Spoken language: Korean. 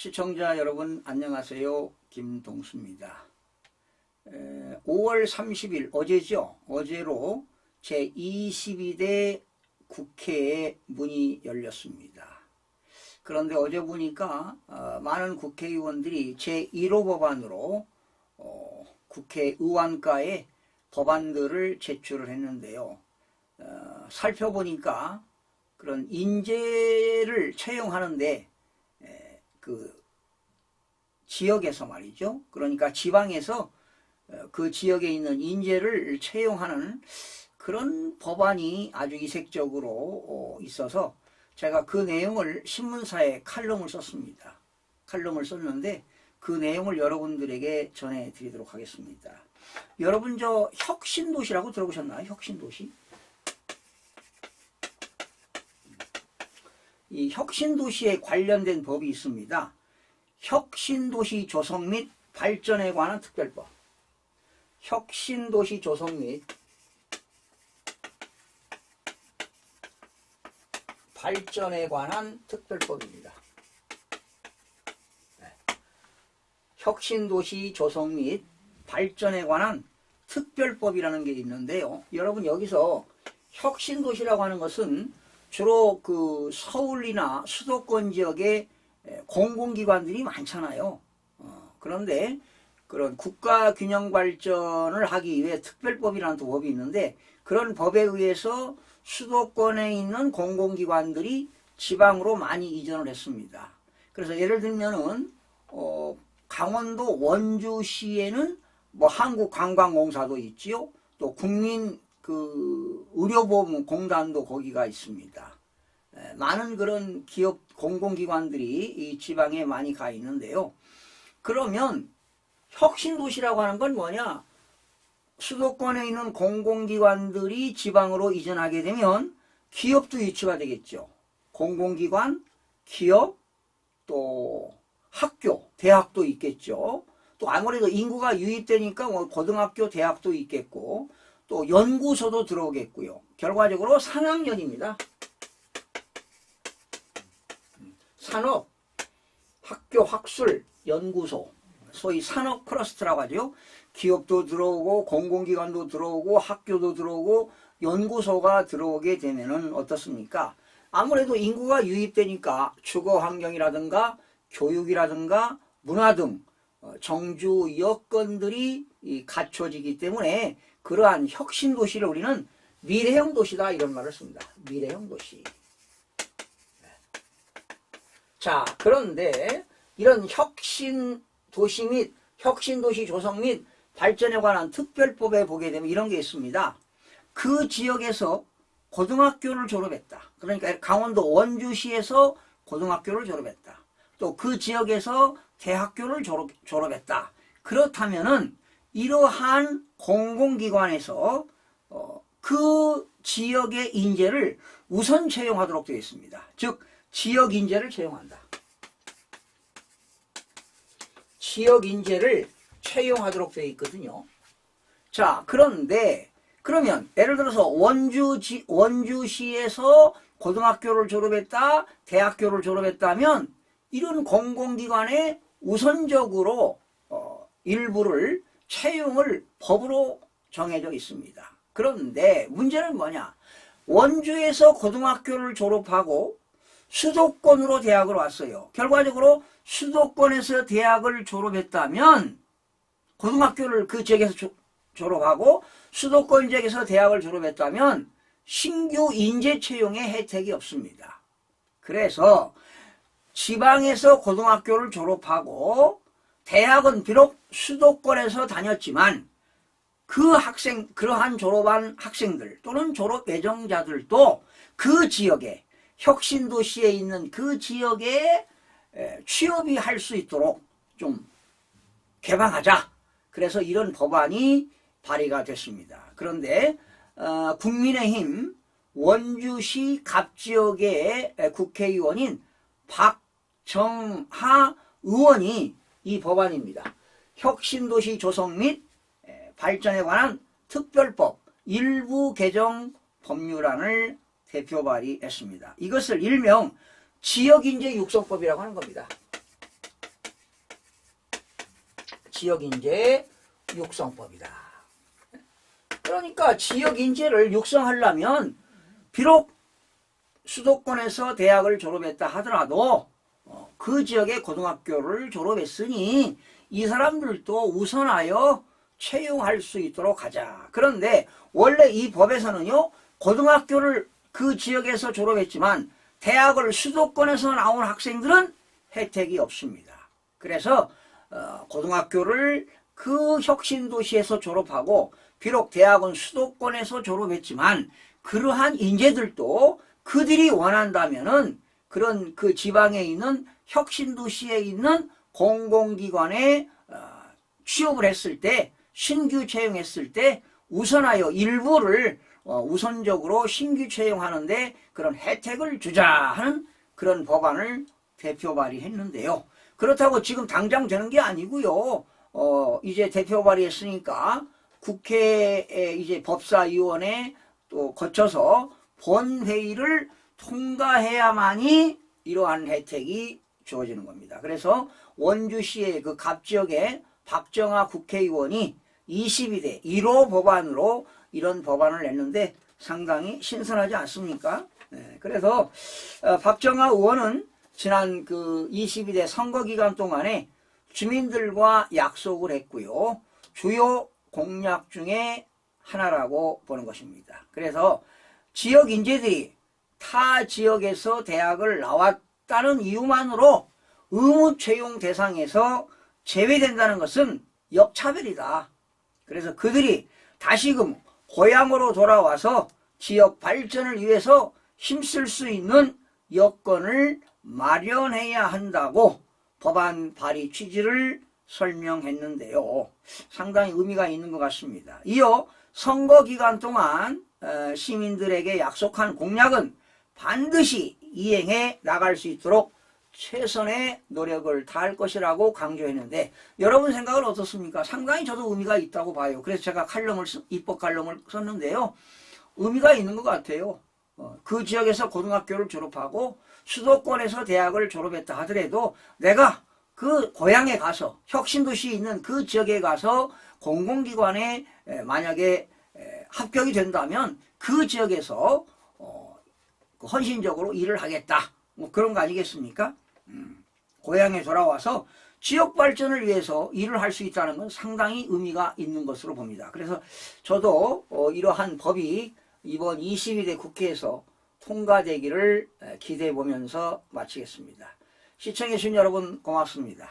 시청자 여러분 안녕하세요. 김동수입니다. 에, 5월 30일 어제죠. 어제로 제22대 국회에 문이 열렸습니다. 그런데 어제 보니까 어, 많은 국회의원들이 제1호 법안으로 어, 국회의원과에 법안들을 제출을 했는데요. 어, 살펴보니까 그런 인재를 채용하는데 에, 그 지역에서 말이죠. 그러니까 지방에서 어, 그 지역에 있는 인재를 채용하는 그런 법안이 아주 이색적으로 어, 있어서 제가 그 내용을 신문사에 칼럼을 썼습니다. 칼럼을 썼는데 그 내용을 여러분들에게 전해드리도록 하겠습니다. 여러분 저 혁신도시라고 들어보셨나요? 혁신도시? 이 혁신도시에 관련된 법이 있습니다. 혁신도시 조성 및 발전에 관한 특별법. 혁신도시 조성 및 발전에 관한 특별법입니다. 네. 혁신도시 조성 및 발전에 관한 특별법이라는 게 있는데요. 여러분 여기서 혁신도시라고 하는 것은 주로 그 서울이나 수도권 지역에 공공기관들이 많잖아요. 어, 그런데 그런 국가 균형 발전을 하기 위해 특별법이라는 또 법이 있는데 그런 법에 의해서 수도권에 있는 공공기관들이 지방으로 많이 이전을 했습니다. 그래서 예를 들면은 어, 강원도 원주시에는 뭐 한국관광공사도 있지요. 또 국민 그 의료보험 공단도 거기가 있습니다. 에, 많은 그런 기업 공공기관들이 이 지방에 많이 가 있는데요. 그러면 혁신도시라고 하는 건 뭐냐? 수도권에 있는 공공기관들이 지방으로 이전하게 되면 기업도 유치가 되겠죠. 공공기관, 기업, 또 학교, 대학도 있겠죠. 또 아무래도 인구가 유입되니까 뭐 고등학교, 대학도 있겠고 또 연구소도 들어오겠고요. 결과적으로 산학연입니다. 산업, 학교, 학술, 연구소, 소위 산업 클러스터라고 하죠. 기업도 들어오고 공공기관도 들어오고 학교도 들어오고 연구소가 들어오게 되면은 어떻습니까? 아무래도 인구가 유입되니까 주거 환경이라든가 교육이라든가 문화 등 어, 정주 여건들이 갖춰지기 때문에 그러한 혁신 도시를 우리는 미래형 도시다 이런 말을 씁니다. 미래형 도시. 네. 자, 그런데 이런 혁신 도시 및 혁신 도시 조성 및 발전에 관한 특별법에 보게 되면 이런 게 있습니다. 그 지역에서 고등학교를 졸업했다. 그러니까 강원도 원주시에서 고등학교를 졸업했다. 또 그 지역에서 대학교를 졸업, 졸업했다. 그렇다면은 이러한 공공기관에서 어, 그 지역의 인재를 우선 채용하도록 되어 있습니다. 즉 지역 인재를 채용한다. 지역 인재를 채용하도록 되어 있거든요. 자, 그런데 그러면 예를 들어서 원주지 원주시에서 고등학교를 졸업했다, 대학교를 졸업했다면 이런 공공기관에 우선적으로 어, 일부를 채용을 법으로 정해져 있습니다. 그런데 문제는 뭐냐? 원주에서 고등학교를 졸업하고 수도권으로 대학을 왔어요. 결과적으로 수도권에서 대학을 졸업했다면 고등학교를 그 지역에서 조, 졸업하고 수도권 지역에서 대학을 졸업했다면 신규 인재 채용의 혜택이 없습니다. 그래서 지방에서 고등학교를 졸업하고 대학은 비록 수도권에서 다녔지만 그 학생, 그러한 졸업한 학생들 또는 졸업 예정자들도 그 지역에 혁신도시에 있는 그 지역에 취업이 할 수 있도록 좀 개방하자. 그래서 이런 법안이 발의가 됐습니다. 그런데 어, 국민의힘 원주시 갑지역의 국회의원인 박정하 의원이 이 법안입니다. 혁신도시 조성 및 발전에 관한 특별법 일부 개정 법률안을 대표 발의했습니다. 이것을 일명 지역인재 육성법이라고 하는 겁니다. 지역인재 육성법이다. 그러니까 지역인재를 육성하려면 비록 수도권에서 대학을 졸업했다 하더라도 어, 그 지역의 고등학교를 졸업했으니 이 사람들도 우선하여 채용할 수 있도록 하자. 그런데 원래 이 법에서는요, 고등학교를 그 지역에서 졸업했지만 대학을 수도권에서 나온 학생들은 혜택이 없습니다. 그래서 어, 고등학교를 그 혁신 도시에서 졸업하고 비록 대학은 수도권에서 졸업했지만 그러한 인재들도 그들이 원한다면은 그런 그 지방에 있는 혁신 도시에 있는 공공기관에 어, 취업을 했을 때 신규 채용했을 때 우선하여 일부를 어, 우선적으로 신규 채용하는데 그런 혜택을 주자 하는 그런 법안을 대표 발의했는데요. 그렇다고 지금 당장 되는 게 아니고요. 어, 이제 대표 발의했으니까 국회에 이제 법사위원회 또 거쳐서 본회의를 통과해야만이 이러한 혜택이 주어지는 겁니다. 그래서 원주시의 그 갑지역에 박정아 국회의원이 22대 1호 법안으로 이런 법안을 냈는데 상당히 신선하지 않습니까? 네, 그래서 어, 박정아 의원은 지난 그 22대 선거 기간 동안에 주민들과 약속을 했고요. 주요 공약 중에 하나라고 보는 것입니다. 그래서 지역 인재들이 타 지역에서 대학을 나왔다는 이유만으로 의무 채용 대상에서 제외된다는 것은 역차별이다. 그래서 그들이 다시금 고향으로 돌아와서 지역 발전을 위해서 힘쓸 수 있는 여건을 마련해야 한다고 법안 발의 취지를 설명했는데요. 상당히 의미가 있는 것 같습니다. 이어 선거 기간 동안 어, 시민들에게 약속한 공약은 반드시 이행해 나갈 수 있도록 최선의 노력을 다할 것이라고 강조했는데 여러분 생각은 어떻습니까? 상당히 저도 의미가 있다고 봐요. 그래서 제가 칼럼을 쓰- 입법 칼럼을 썼는데요. 의미가 있는 것 같아요. 어, 그 지역에서 고등학교를 졸업하고 수도권에서 대학을 졸업했다 하더라도 내가 그 고향에 가서 혁신도시에 있는 그 지역에 가서 공공기관에 에, 만약에 에, 합격이 된다면 그 지역에서 헌신적으로 일을 하겠다. 뭐 그런 거 아니겠습니까? 음, 고향에 돌아와서 지역 발전을 위해서 일을 할 수 있다는 건 상당히 의미가 있는 것으로 봅니다. 그래서 저도 어, 이러한 법이 이번 22대 국회에서 통과되기를 에, 기대해 보면서 마치겠습니다. 시청해주신 여러분 고맙습니다.